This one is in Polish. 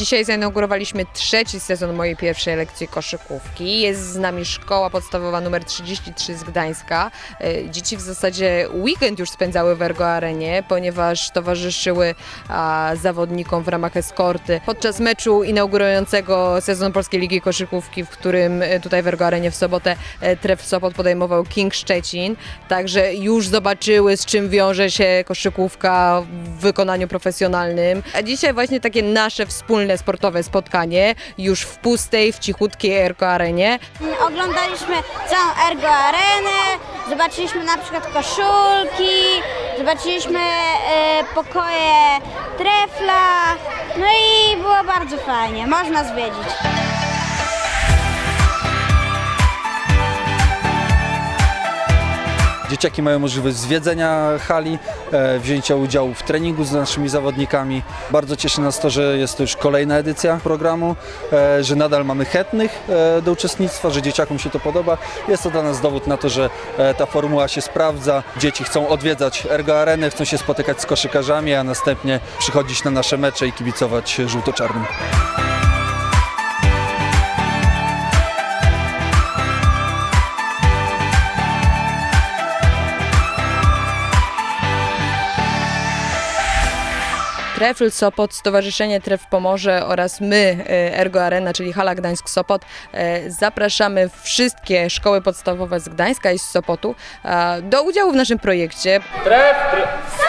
Dzisiaj zainaugurowaliśmy trzeci sezon mojej pierwszej lekcji koszykówki. Jest z nami szkoła podstawowa numer 33 z Gdańska. E, Dzieci w zasadzie weekend już spędzały w Ergo Arenie, ponieważ towarzyszyły a, zawodnikom w ramach eskorty podczas meczu inaugurującego sezon Polskiej Ligi Koszykówki, w którym e, tutaj w Ergo Arenie w sobotę e, Tref Sopot podejmował King Szczecin. Także już zobaczyły, z czym wiąże się koszykówka w wykonaniu profesjonalnym. A dzisiaj właśnie takie nasze wspólne sportowe spotkanie, już w pustej, w cichutkiej Ergo Arenie. Oglądaliśmy całą Ergo Arenę, zobaczyliśmy na przykład koszulki, zobaczyliśmy e, pokoje trefla, no i było bardzo fajnie, można zwiedzić. Dzieciaki mają możliwość zwiedzenia hali, e, wzięcia udziału w treningu z naszymi zawodnikami. Bardzo cieszy nas to, że jest to już kolejna edycja programu, e, że nadal mamy chętnych e, do uczestnictwa, że dzieciakom się to podoba. Jest to dla nas dowód na to, że ta formuła się sprawdza. Dzieci chcą odwiedzać Ergo Arenę, chcą się spotykać z koszykarzami, a następnie przychodzić na nasze mecze i kibicować żółto-czarnym. Trefl Sopot, Stowarzyszenie Tref Pomorze oraz my, e, Ergo Arena, czyli Hala Gdańsk Sopot, e, zapraszamy wszystkie szkoły podstawowe z Gdańska i z Sopotu do udziału w naszym projekcie. Tref, tref.